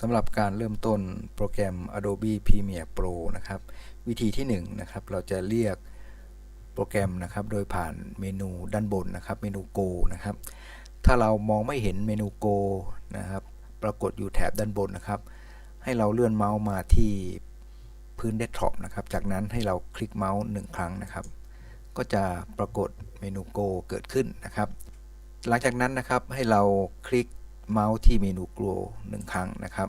สำหรับการเริ่มต้นโปรแกรม Adobe Premiere Pro นะครับ วิธีที่1นะครับ เราจะเรียกโปรแกรมนะครับ โดยผ่านเมนูด้านบนนะครับ เมนู Go นะครับ ถ้าเรามองไม่เห็นเมนู Go นะครับ ปรากฏอยู่แถบด้านบนนะครับ ให้เราเลื่อนเมาส์มาที่พื้นเดสก์ท็อปนะครับ จากนั้นให้เราคลิกเมาส์หนึ่งครั้งนะครับ ก็จะปรากฏเมนู Go เกิดขึ้นนะครับ หลังจากนั้นนะครับให้เราคลิก เมาส์ที่เมนู Go หนึ่งครั้งนะครับ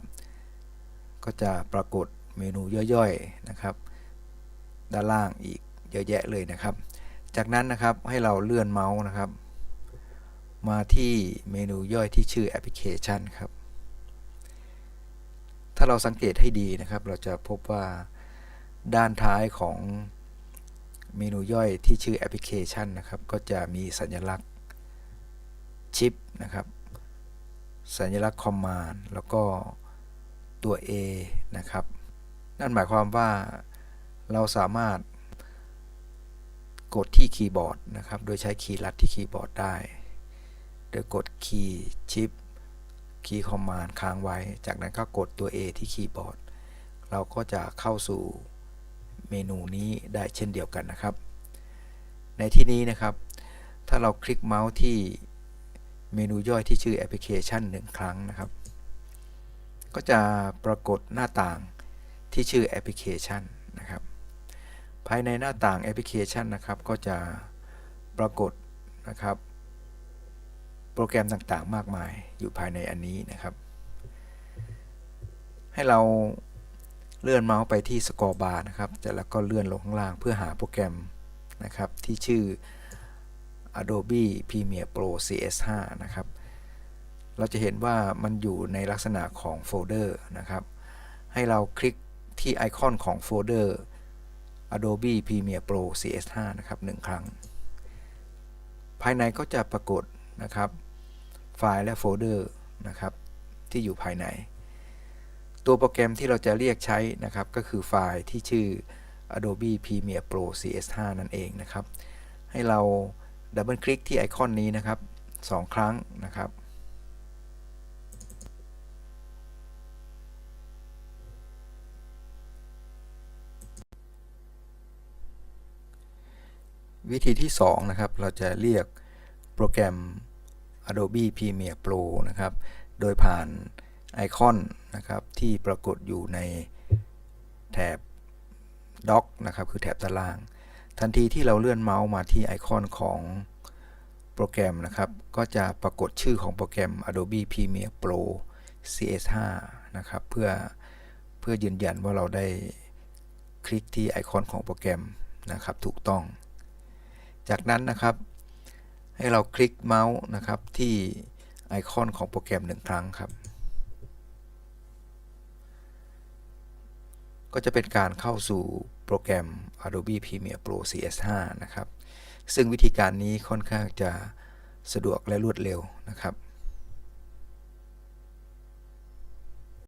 ก็จะปรากฏเมนูย่อยๆนะครับ ด้านล่างอีกเยอะแยะเลยนะครับ จากนั้นนะครับให้เราเลื่อนเมาส์นะครับ มาที่เมนูย่อยที่ชื่อแอปพลิเคชันครับ ถ้าเราสังเกตให้ดีนะครับ เราจะพบว่าด้านท้ายของเมนูย่อยที่ชื่อแอปพลิเคชันนะครับ ก็จะมีสัญลักษณ์ชิปนะครับ สัญลักษณ์คอมมานด์แล้วก็ตัว A นะครับ นั่นหมายความว่าเราสามารถกดที่คีย์บอร์ดนะครับ โดยใช้คีย์ลัดที่คีย์บอร์ดได้ โดยกดคีย์ชิปคีย์คอมมานด์ค้างไว้ จากนั้นก็กดตัว A ที่คีย์บอร์ด เราก็จะเข้าสู่เมนูนี้ได้เช่นเดียวกันนะครับ ในที่นี้นะครับ ถ้าเราคลิกเมาส์ที่ เมนูย่อยที่ชื่อแอปพลิเคชันหนึ่งครั้งนะครับ ก็จะปรากฏหน้าต่างที่ชื่อแอปพลิเคชันนะครับ ภายในหน้าต่างแอปพลิเคชันนะครับ ก็จะปรากฏนะครับ โปรแกรมต่างๆ มากมายอยู่ภายในอันนี้นะครับ ให้เราเลื่อนเมาส์ไปที่สกอร์บาร์นะครับแต่แล้วก็เลื่อนลงข้างล่างเพื่อหาโปรแกรมนะครับที่ชื่อ Adobe Premiere Pro CS5 นะครับ เราจะเห็นว่ามันอยู่ในลักษณะของโฟลเดอร์นะครับ ให้เราคลิกที่ไอคอนของโฟลเดอร์ Adobe Premiere Pro CS5 นะครับหนึ่งครั้ง ภายในก็จะปรากฏนะครับ ไฟล์และโฟลเดอร์นะครับ ที่อยู่ภายใน ตัวโปรแกรมที่เราจะเรียกใช้นะครับ ก็คือไฟล์ที่ชื่อ Adobe Premiere Pro CS5 นั่นเองนะครับ ให้เรา ดับเบิลคลิกที่ไอคอนนี้นะครับ 2 ครั้งนะครับ วิธีที่ 2 นะครับ เราจะเรียกโปรแกรม Adobe Premiere Pro นะครับ โดยผ่านไอคอนนะครับที่ปรากฏอยู่ในแถบ Dock นะครับ คือแถบด้านล่าง ทันทีที่เราเลื่อนเมาส์มาที่ไอคอนของโปรแกรมนะครับ ก็จะปรากฏชื่อของโปรแกรม Adobe Premiere Pro CS5 นะครับ เพื่อเพื่อยืนยันว่าเราได้คลิกที่ไอคอนของโปรแกรมนะครับ ถูกต้อง จากนั้นนะครับ ให้เราคลิกเมาส์นะครับที่ไอคอนของโปรแกรมหนึ่งครั้งครับ ก็จะเป็นการเข้าสู่โปรแกรม Adobe Premiere Pro CS5 นะครับ ซึ่งวิธีการนี้ค่อนข้างจะสะดวกและรวดเร็วนะครับ